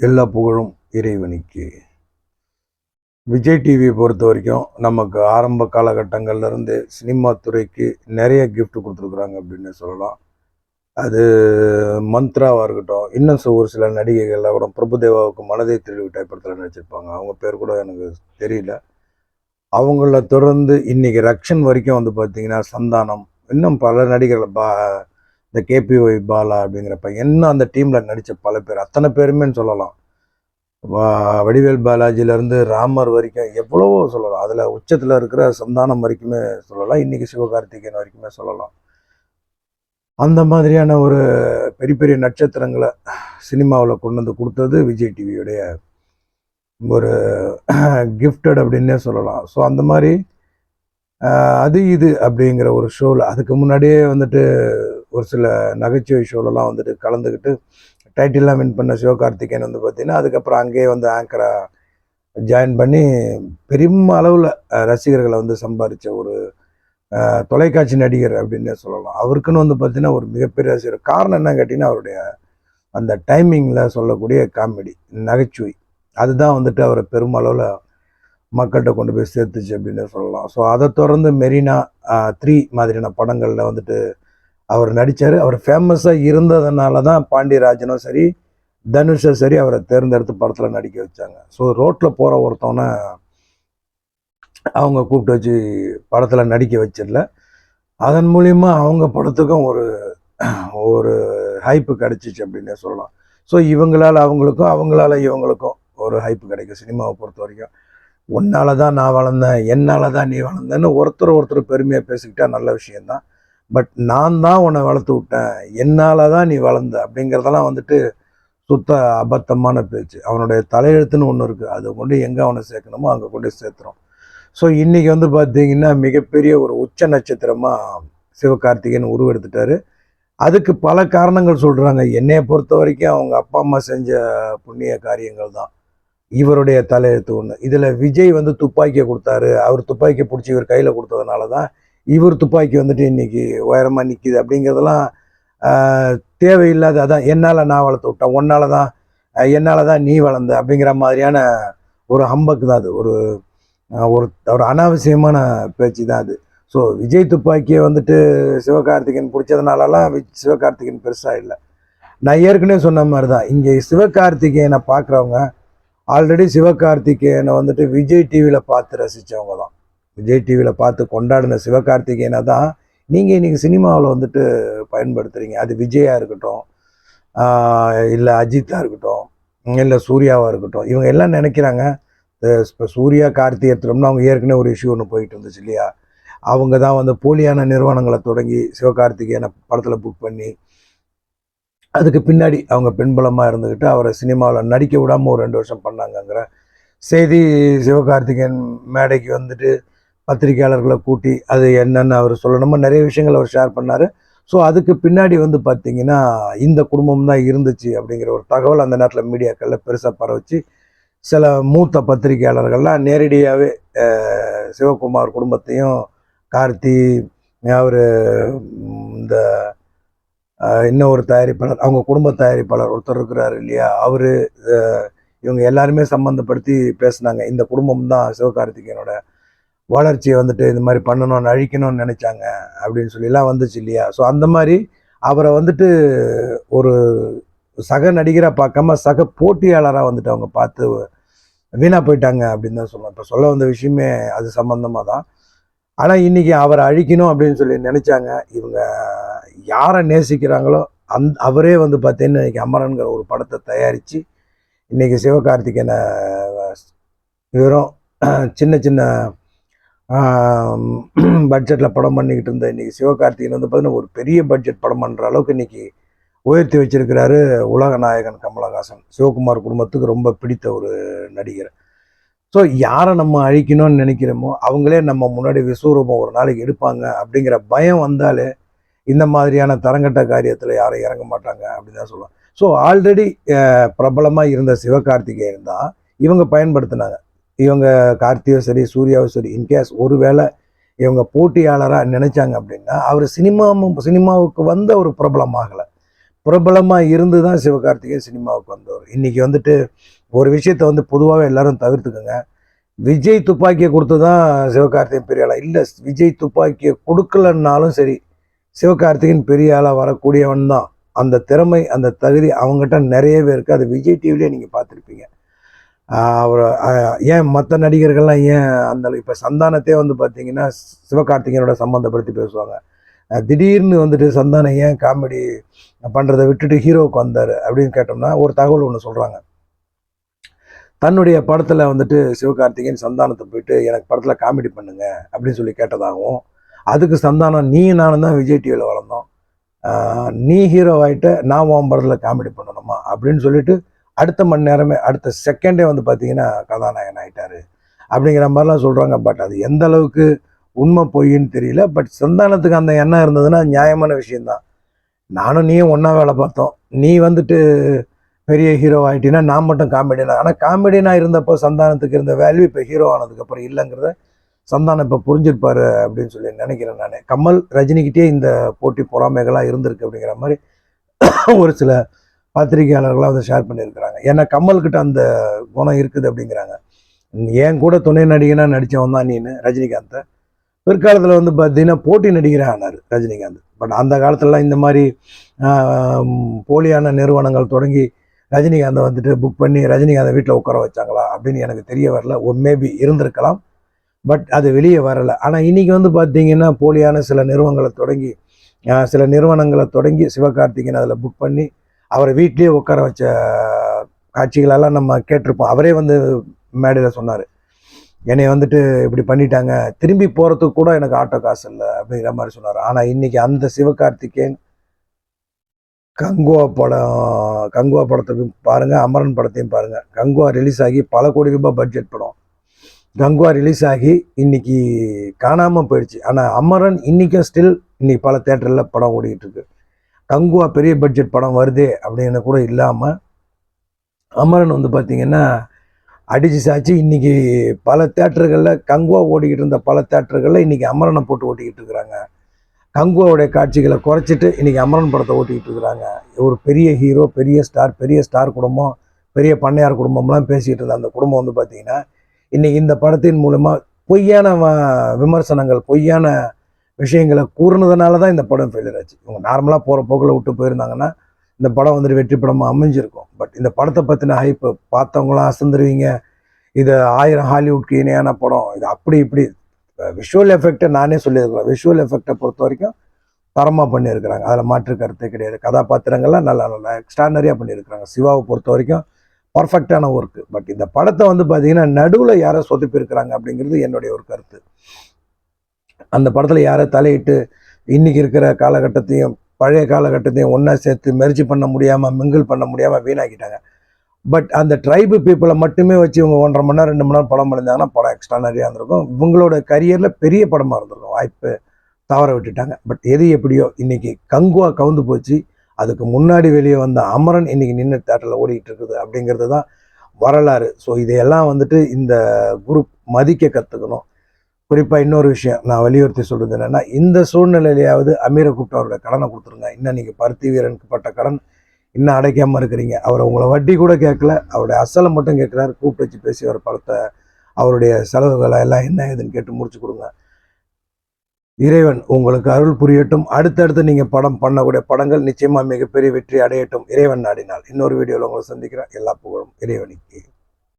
எல்லா புகழும் இறைவனுக்கு. விஜய் டிவியை பொறுத்த வரைக்கும் நமக்கு ஆரம்ப காலகட்டங்கள்லேருந்து சினிமா துறைக்கு நிறைய கிஃப்ட் கொடுத்துருக்குறாங்க அப்படின்னு சொல்லலாம். அது மந்த்ராவாக இருக்கட்டும் இன்னும் சில ஒரு சில நடிகைகள்லாம் கூட பிரபுதேவாவுக்கு மனதை திருவிட்டாய் படத்தில் நடிச்சிருப்பாங்க. அவங்க பேர் கூட எனக்கு தெரியல. அவங்கள தொடர்ந்து இன்னைக்கு ரக்ஷன் வரைக்கும் வந்து பார்த்தீங்கன்னா சந்தானம் இன்னும் பல நடிகர்கள் பா இந்த கேபிஓய் பாலா அப்படிங்கிற என்ன அந்த டீமில் நடித்த பல பேர்? அத்தனை பேருமேன்னு சொல்லலாம். வடிவேல் பாலாஜிலேருந்து ராமர் வரைக்கும் எவ்வளவோ சொல்லலாம். அதில் உச்சத்தில் இருக்கிற சந்தானம் வரைக்குமே சொல்லலாம். இன்றைக்கி சிவகார்த்திகேயன் வரைக்குமே சொல்லலாம். அந்த மாதிரியான ஒரு பெரிய பெரிய நட்சத்திரங்களை சினிமாவில் கொண்டு வந்து கொடுத்தது விஜய் டிவியுடைய ஒரு கிஃப்டட் அப்படின்னே சொல்லலாம். ஸோ அந்த மாதிரி அது இது அப்படிங்கிற ஒரு ஷோவில் அதுக்கு முன்னாடியே வந்துட்டு ஒரு சில நகைச்சுவை ஷோலெலாம் வந்துட்டு கலந்துக்கிட்டு டைட்டில்லாம் வின் பண்ண சிவகார்த்திகேயன் வந்து பார்த்தீங்கன்னா அதுக்கப்புறம் அங்கேயே வந்து ஆங்கராக ஜாயின் பண்ணி பெரும் அளவில் ரசிகர்களை வந்து சம்பாதிச்ச ஒரு தொலைக்காட்சி நடிகர் அப்படின்னே சொல்லலாம். அவருக்குன்னு வந்து பார்த்தீங்கன்னா ஒரு மிகப்பெரிய ரசிகர். காரணம் என்ன கேட்டிங்கன்னா அவருடைய அந்த டைமிங்கில் சொல்லக்கூடிய காமெடி நகைச்சுவை. அதுதான் வந்துட்டு அவரை பெருமளவில் மக்கள்கிட்ட கொண்டு போய் சேர்த்துச்சு அப்படின்னு சொல்லலாம். ஸோ அதை தொடர்ந்து மெரினா த்ரீ மாதிரியான படங்களில் வந்துட்டு அவர் நடித்தார் அவர் ஃபேமஸாக இருந்ததுனால தான் பாண்டியராஜனும் சரி தனுஷும் சரி அவரை தேர்ந்தெடுத்து படத்தில் நடிக்க வச்சாங்க. ஸோ ரோட்டில் போகிற ஒருத்தவனை அவங்க கூப்பிட்டு வச்சு படத்தில் நடிக்க வச்சிடல. அதன் மூலிமா அவங்க படத்துக்கும் ஒரு ஒரு ஹைப்பு கிடச்சிச்சு அப்படின்னே சொல்லலாம். ஸோ இவங்களால அவங்களுக்கும் அவங்களால இவங்களுக்கும் ஒரு ஹைப்பு கிடைக்கும் சினிமாவை பொறுத்த வரைக்கும். உன்னால தான் நான் வளர்ந்தேன் என்னால் தான் நீ வளர்ந்தேன்னு ஒருத்தர் ஒருத்தர் பெருமையாக பேசிக்கிட்டா நல்ல விஷயந்தான் பட் நான் தான் உன்னை வளர்த்து விட்டேன். என்னால் தான் நீ வளர்ந்த அப்படிங்கிறதெல்லாம் வந்துட்டு சுத்த அபத்தமான பேச்சு. அவனுடைய தலையெழுத்துன்னு ஒன்று இருக்குது அதை கொண்டு எங்கே அவனை சேர்க்கணுமோ அங்கே கொண்டு சேர்த்துறோம் ஸோ இன்றைக்கி வந்து பார்த்திங்கன்னா மிகப்பெரிய ஒரு உச்ச நட்சத்திரமாக சிவகார்த்திகேயன் உருவெடுத்துட்டாரு. அதுக்கு பல காரணங்கள் சொல்கிறாங்க என்னையை பொறுத்த வரைக்கும் அவங்க அப்பா அம்மா செஞ்ச புண்ணிய காரியங்கள் தான். இவருடைய தலையெழுத்து ஒன்று இதில் விஜய் வந்து துப்பாக்கியை கொடுத்தாரு. அவர் துப்பாக்கியை பிடிச்சி இவர் கையில் கொடுத்ததுனால தான் இவர் துப்பாக்கி வந்துட்டு இன்னைக்கு உயரமாக நிற்கிது அப்படிங்கிறதெல்லாம் தேவையில்லாத அதான் என்னால் நான் வளர்த்து விட்டேன். உன்னால தான் என்னால் தான் நீ வளர்ந்த அப்படிங்கிற மாதிரியான ஒரு ஹம்பக்கு தான் அது. ஒரு ஒரு ஒரு அனாவசியமான பேச்சு தான் அது. ஸோ விஜய் துப்பாக்கியை வந்துட்டு சிவகார்த்திகேயன் பிடிச்சதுனாலலாம் வி- சிவகார்த்திகேயன் பெருசாக இல்லை. நான் ஏற்கனவே சொன்ன மாதிரி தான். இங்கே சிவகார்த்திகேயனை பார்க்குறவங்க ஆல்ரெடி சிவகார்த்திகேயனை வந்துட்டு விஜய் டிவியில் பார்த்து ரசித்தவங்க தான். விஜய் டிவியில் பார்த்து கொண்டாடின சிவகார்த்திகேயனை தான் நீங்கள் இன்றைக்கி சினிமாவில் வந்துட்டு பயன்படுத்துகிறீங்க அது விஜயாக இருக்கட்டும் இல்லை அஜித்தாக இருக்கட்டும் இல்லை சூர்யாவாக இருக்கட்டும் இவங்க எல்லாம் நினைக்கிறாங்க இப்போ சூர்யா கார்த்தி எடுத்துட்டோம்னா அவங்க ஏற்கனவே ஒரு இஷ்யூ ஒன்று போயிட்டு இருந்துச்சு இல்லையா? அவங்க தான் வந்து போலியான நிறுவனங்களை தொடங்கி சிவகார்த்திகேயனை படத்தில் புக் பண்ணி அதுக்கு பின்னாடி அவங்க பின்பலமாக இருந்துக்கிட்டு அவரை சினிமாவில் நடிக்க விடாமல் ஒரு ரெண்டு வருஷம் பண்ணாங்கங்கிற செய்தி சிவகார்த்திகேயன் மேடைக்கு வந்துட்டு பத்திரிகையாளர்களை கூட்டி அது என்னென்னு அவர் சொல்லணுமோ. நிறைய விஷயங்கள் அவர் ஷேர் பண்ணார். ஸோ அதுக்கு பின்னாடி வந்து பார்த்திங்கன்னா இந்த குடும்பம் தான் இருந்துச்சு அப்படிங்கிற ஒரு தகவல் அந்த நேரத்தில் மீடியாக்களில் பெருசாக பரவச்சு. சில மூத்த பத்திரிகையாளர்கள்லாம் நேரடியாகவே சிவகுமார் குடும்பத்தையும் கார்த்தி அவர் இந்த இன்னும் ஒரு தயாரிப்பாளர் அவங்க குடும்ப தயாரிப்பாளர் ஒருத்தர் இருக்கிறார் இல்லையா? அவர் இவங்க எல்லாருமே சம்மந்தப்படுத்தி பேசுனாங்க. இந்த குடும்பம் தான் சிவகார்த்திகேயனோட வளர்ச்சியை வந்துட்டு இந்த மாதிரி பண்ணணும்னு அழிக்கணும்னு நினைச்சாங்க அப்படின்னு சொல்லிலாம் வந்துச்சு இல்லையா? ஸோ அந்த மாதிரி அவரை வந்துட்டு ஒரு சக நடிகராக பார்க்காம சக போட்டியாளராக வந்துட்டு அவங்க பார்த்து வீணாக போயிட்டாங்க அப்படின்னு தான் சொல்லலாம் இப்போ சொல்ல வந்த விஷயமே அது சம்மந்தமாக தான். ஆனால் இன்றைக்கி அவரை அழிக்கணும் அப்படின்னு சொல்லி நினச்சாங்க. இவங்க யாரை நேசிக்கிறாங்களோ அந் அவரே வந்து பார்த்தீங்கன்னா இன்னைக்கு அமரன்கிற ஒரு படத்தை தயாரித்து இன்னைக்கு சிவகார்த்திகேயனை வெறும் சின்ன சின்ன பட்ஜெட்டில் படம் பண்ணிக்கிட்டு இருந்த இன்றைக்கி சிவகார்த்திகேயன் வந்து பார்த்தீங்கன்னா ஒரு பெரிய பட்ஜெட் படம் பண்ணுற அளவுக்கு இன்னைக்கு உயர்த்தி வச்சிருக்கிறாரு உலக நாயகன் கமலஹாசன். சிவகுமார் குடும்பத்துக்கு ரொம்ப பிடித்த ஒரு நடிகர். ஸோ யாரை நம்ம அழிக்கணும்னு நினைக்கிறோமோ அவங்களே நம்ம முன்னாடி விஸ்வரூபம் ஒரு நாளைக்கு எடுப்பாங்க அப்படிங்கிற பயம் வந்தாலே இந்த மாதிரியான தரங்கட்ட காரியத்தில் யாரும் இறங்க மாட்டாங்க அப்படின்னு தான் சொல்லுவாங்க. ஸோ ஆல்ரெடி பிரபலமாக இருந்த சிவகார்த்திகேயன் தான் இவங்க பயன்படுத்தினாங்க. இவங்க கார்த்தியோ சரி சூர்யாவோ சரி இன்கேஸ் ஒருவேளை இவங்க போட்டியாளராக நினைச்சாங்க அப்படின்னா அவர் சினிமாவும் சினிமாவுக்கு வந்த ஒரு பிரபலமாகலை பிரபலமாக இருந்து தான் சிவகார்த்திகேயன் சினிமாவுக்கு வந்தவர். இன்றைக்கி வந்துட்டு ஒரு விஷயத்தை வந்து பொதுவாகவே எல்லாரும் தவிர்த்துக்கோங்க. விஜய் துப்பாக்கியை கொடுத்து தான் சிவகார்த்திகேயன் பெரிய ஆளாக இல்லை விஜய் துப்பாக்கியை கொடுக்கலன்னாலும் சரி சிவகார்த்திகேயன் பெரிய ஆளாக வரக்கூடியவன் தான் அந்த திறமை அந்த தகுதி அவங்ககிட்ட நிறையவே இருக்குது அது விஜய் டிவிலே நீங்கள் பார்த்துருப்பீங்க. அவர் ஏன் மற்ற நடிகர்கள்லாம் ஏன் அந்த இப்போ சந்தானத்தே வந்து பார்த்தீங்கன்னா சிவகார்த்திகேயனோட சம்மந்தப்படுத்தி பேசுவாங்க. திடீர்னு வந்துட்டு சந்தானம் ஏன் காமெடி பண்ணுறதை விட்டுட்டு ஹீரோவுக்கு வந்தார் அப்படின்னு கேட்டோம்னா ஒரு தகவல் ஒன்று சொல்கிறாங்க தன்னுடைய படத்தில் வந்துட்டு சிவகார்த்திகேயன் சந்தானத்தை போயிட்டு எனக்கு படத்தில் காமெடி பண்ணுங்க அப்படின்னு சொல்லி கேட்டதாகவும் அதுக்கு சந்தானம் நீ நானும் தான் விஜய் டிவியில் வளர்ந்தோம். நீ ஹீரோ ஆகிட்ட நான் உன் படத்தில் காமெடி பண்ணணுமா? அப்படின்னு சொல்லிட்டு அடுத்த மணி நேரமே அடுத்த செகண்டே வந்து பார்த்தீங்கன்னா கதாநாயகன் ஆகிட்டார் அப்படிங்கிற மாதிரிலாம் சொல்கிறாங்க பட் அது எந்த அளவுக்கு உண்மை பொய்ன்னு தெரியல. பட் சந்தானத்துக்கு அந்த எண்ணம் இருந்ததுன்னா நியாயமான விஷயந்தான் நானும் நீயும் ஒன்றா வேலை பார்த்தோம். நீ வந்துட்டு பெரிய ஹீரோ ஆகிட்டினா நான் மட்டும் காமெடினா ஆனால் காமெடினாக இருந்தப்போ சந்தானத்துக்கு இருந்த வேல்யூ இப்போ ஹீரோ ஆனதுக்கப்புறம் இல்லைங்கிறத சந்தானம் இப்போ புரிஞ்சிருப்பார் அப்படின்னு சொல்லி நினைக்கிறேன் நான். கமல் ரஜினிக்கிட்டே இந்த போட்டி பொறாமைகளாக இருந்திருக்கு அப்படிங்கிற மாதிரி ஒரு சில பத்திரிகையாளர்களாக அதை ஷேர் பண்ணியிருக்கிறாங்க. ஏன்னா கமல்கிட்ட அந்த குணம் இருக்குது அப்படிங்கிறாங்க. என் கூட துணை நடிகனாக நடித்தவன் தான் நீனு ரஜினிகாந்தை. பிற்காலத்தில் வந்து பார்த்தீங்கன்னா போட்டி நடிகராக ஆனார் ரஜினிகாந்த். பட் அந்த காலத்துலலாம் இந்த மாதிரி போலியான நிறுவனங்கள் தொடங்கி ரஜினிகாந்தை வந்துட்டு புக் பண்ணி ரஜினிகாந்தை வீட்டில் உட்கார வச்சாங்களா அப்படின்னு எனக்கு தெரிய வரல. ஒரு மேபி இருந்திருக்கலாம். பட் அது வெளியே வரலை. ஆனால் இன்றைக்கி வந்து பார்த்தீங்கன்னா போலியான சில நிறுவனங்களை தொடங்கி சில நிறுவனங்களை தொடங்கி சிவகார்த்திகேயன் அதில் புக் பண்ணி அவரை வீட்லேயே உட்கார வச்ச காட்சிகளெல்லாம் நம்ம கேட்டிருப்போம். அவரே வந்து மேடையில் சொன்னார். என்னை வந்துட்டு இப்படி பண்ணிட்டாங்க. திரும்பி போகிறதுக்கு கூட எனக்கு ஆட்டோ காசு இல்லை அப்படிங்கிற மாதிரி சொன்னார். ஆனால் இன்றைக்கி அந்த சிவகார்த்திகேயன் கங்குவா படம் கங்குவா படத்தையும் பாருங்கள் அமரன் படத்தையும் பாருங்கள் கங்குவா ரிலீஸ் ஆகி பல கோடி ரூபாய் பட்ஜெட் படம். கங்குவா ரிலீஸ் ஆகி இன்னைக்கு காணாமல் போயிடுச்சு. ஆனால் அமரன் இன்றைக்கும் ஸ்டில் இன்றைக்கி பல தேட்டரில் படம் ஓடிக்கிட்டு இருக்கு. கங்குவா பெரிய பட்ஜெட் படம் வருதே அப்படின்னு கூட இல்லாமல் அமரன் வந்து பார்த்திங்கன்னா அடிச்சு சாச்சு இன்றைக்கி பல தேட்டர்களில் கங்குவா ஓடிக்கிட்டு இருந்த பல தேட்டர்களில் இன்றைக்கி அமரனை போட்டு ஓட்டிக்கிட்டு இருக்கிறாங்க. கங்குவாவுடைய காட்சிகளை குறைச்சிட்டு இன்றைக்கி அமரன் படத்தை ஓட்டிக்கிட்டு இருக்கிறாங்க. ஒரு பெரிய ஹீரோ பெரிய ஸ்டார் பெரிய ஸ்டார் குடும்பம் பெரிய பண்ணையார் குடும்பம்லாம் பேசிக்கிட்டு இருந்த அந்த குடும்பம் வந்து பார்த்திங்கன்னா இன்றைக்கி இந்த படத்தின் மூலமாக பொய்யான வ- விமர்சனங்கள் பொய்யான விஷயங்களை கூறுனதுனால தான் இந்த படம் ஃபெயிலியர் ஆச்சு. இவங்க நார்மலாக போகிற போக்கில் விட்டு போயிருந்தாங்கன்னா இந்த படம் வந்துட்டு வெற்றி படமாக அமைஞ்சிருக்கும். பட் இந்த படத்தை பற்றின ஹைப்பு பார்த்தவங்களாம் அசந்துருவீங்க. இது ஆயிரம் ஹாலிவுட்க்கு இணையான படம். இது அப்படி இப்படி விஷுவல் எஃபெக்டை நானே சொல்லியிருக்கிறேன். விஷுவல் எஃபெக்டை பொறுத்த வரைக்கும் தரமாக பண்ணியிருக்கிறாங்க. அதில் மாற்று கருத்தே கிடையாது. கதாபாத்திரங்கள்லாம் நல்லா நல்லா எக்ஸ்ட்ரானரியாக பண்ணியிருக்கிறாங்க. சிவாவை பொறுத்த வரைக்கும் பர்ஃபெக்டான ஒர்க்கு பட் இந்த படத்தை வந்து பார்த்தீங்கன்னா நடுவில் யாரோ சொதுப்பியிருக்கிறாங்க அப்படிங்கிறது என்னுடைய ஒரு கருத்து. அந்த படத்தில் யாரை தலையிட்டு இன்றைக்கி இருக்கிற காலகட்டத்தையும் பழைய காலகட்டத்தையும் ஒன்றா சேர்த்து மெர்ஜி பண்ண முடியாமல் மிங்கிள் பண்ண முடியாமல் வீணாக்கிட்டாங்க. பட் அந்த ட்ரைபு பீப்புளை மட்டுமே வச்சு இவங்க ஒன்றரை மணி நேரம் ரெண்டு மணி நேரம் படம் பண்ணியிருந்தாங்கன்னா படம் எக்ஸ்ட்ரா நிறையா இருந்திருக்கும். இவங்களோட கரியரில் பெரிய படமாக இருந்திருக்கும். வாய்ப்பு தவற விட்டுட்டாங்க. பட் எது எப்படியோ இன்றைக்கி கங்குவா கவுந்து போச்சு. அதுக்கு முன்னாடி வெளியே வந்த அமரன் இன்னைக்கு நின்று தேட்டரில் ஓடிக்கிட்டு இருக்குது அப்படிங்கிறது தான் வரலாறு. ஸோ இதையெல்லாம் வந்துட்டு இந்த குரூப் மதிக்க கற்றுக்கணும் குறிப்பாக இன்னொரு விஷயம் நான் வலியுறுத்தி சொல்கிறது என்னென்னா இந்த சூழ்நிலையிலையாவது அமீரை கூப்பிட்டு அவரோட கடனை கொடுத்துருங்க. இன்னும் நீங்கள் பருத்தி வீரனுக்கு பட்ட கடன் இன்னும் அடைக்காமல் இருக்கிறீங்க. அவர் உங்களை வட்டி கூட கேட்கல. அவருடைய அசலை மட்டும் கேட்குறாரு. கூப்பிட்டு வச்சு பேசி அவர் படத்தை அவருடைய செலவுகளை எல்லாம் என்ன ஏதுன்னு கேட்டு முடிச்சு கொடுங்க. இறைவன் உங்களுக்கு அருள் புரியட்டும். அடுத்தடுத்து நீங்கள் படம் பண்ணக்கூடிய படங்கள் நிச்சயமாக மிகப்பெரிய வெற்றி அடையட்டும். இறைவன் நாடினால். இன்னொரு வீடியோவில் உங்களை சந்திக்கிறேன். எல்லா புகழும் இறைவனுக்கு.